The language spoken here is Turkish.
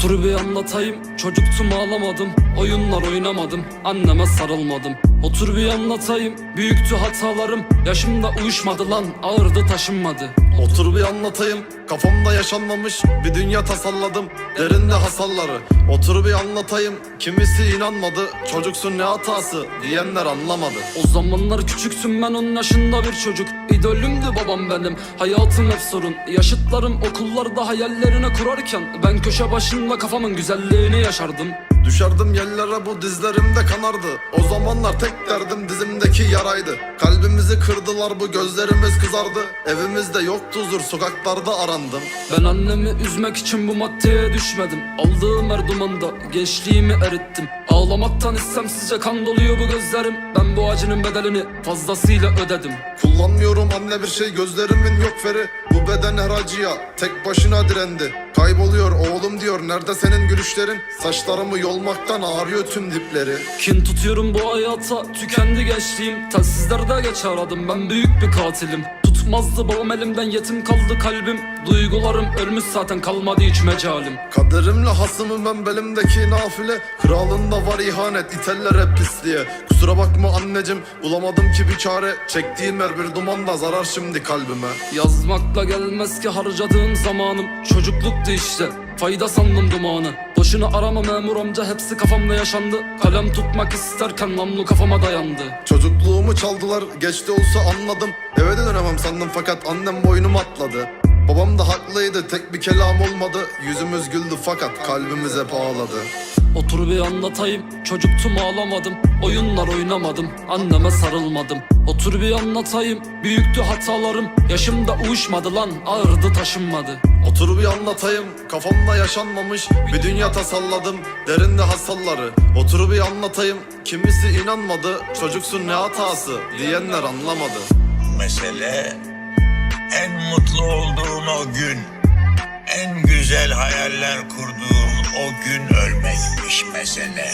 Otur bir anlatayım. Çocuktum ağlamadım. Oyunlar oynamadım. Anneme sarılmadım. Otur bir anlatayım. Büyüktü hatalarım. Yaşımda uyuşmadı lan. Ağırdı taşınmadı. Otur bir anlatayım. Kafamda yaşanmamış bir dünya tasarladım Derinde hasarları. Otur bir anlatayım. Kimisi inanmadı. Çocuksun ne hatası diyenler anlamadı. O zamanlar küçüktüm ben on yaşında bir çocuk İdolümdü babam benim. Hayatım hep sorun. Yaşıtlarım okullarda hayallerini kurarken Ben köşe başında kafamın güzelliğini yaşardım. Düşerdim yerlere bu dizlerimde kanardı. O zamanlar tek derdim dizimdeki yaraydı. Kalbimizi kırdılar bu gözlerimiz kızardı. Evimizde yoktu huzur sokaklarda arandım. Ben annemi üzmek için bu maddeye düşmedim. Aldığım her dumanda gençliğimi erittim Ağlamaktan istemsizce kan doluyor bu gözlerim. Ben bu acının bedelini fazlasıyla ödedim. Kullanmıyorum anne bir şey gözlerimin yok feri. Bu beden her acıya tek başına direndi. Kayboluyor oğlum diyor nerede senin gülüşlerin? Saçlarımı yolmaktan ağrıyor tüm dipleri. Kin tutuyorum bu hayata tükendi gençliğim. Telsizlerde geç aradım ben büyük bir katilim Tutmazdı babam elimden yetim kaldı kalbim. Duygularım ölmüş zaten kalmadı hiç mecalim. Kaderimle hasımım ben belimdeki nafile. Kralında var ihanet iteller hep pisliğe. Kusura bakma annecim bulamadım ki bir çare. Çektiğim her bir dumanla zarar şimdi kalbime. Yazmakla gelmez ki harcadığım zamanım. Çocukluktu işte fayda sandım dumanı. Boşuna arama memur amca hepsi kafamda yaşandı. Kalem tutmak isterken namlu kafama dayandı Çocukluğumu çaldılar geç de olsa anladım. Eve de dönemem sandım fakat annem boynumu atladı Babam da haklıydı tek bir kelam olmadı. Yüzümüz güldü fakat kalbimiz hep ağladı. Otur bir anlatayım Çocuktum ağlamadım. Oyunlar oynamadım Anneme sarılmadım. Otur bir anlatayım Büyüktü hatalarım. Yaşımda uyuşmadı lan Ağırdı taşınmadı. Otur bir anlatayım kafamda yaşanmamış bir dünya tasalladım. Derinde hasalları Otur bir anlatayım kimisi inanmadı. Çocuksun ne hatası diyenler anlamadı. Mesele en mutlu olduğun o gün. En güzel hayaller kurduğun o gün ölmekmiş mesele.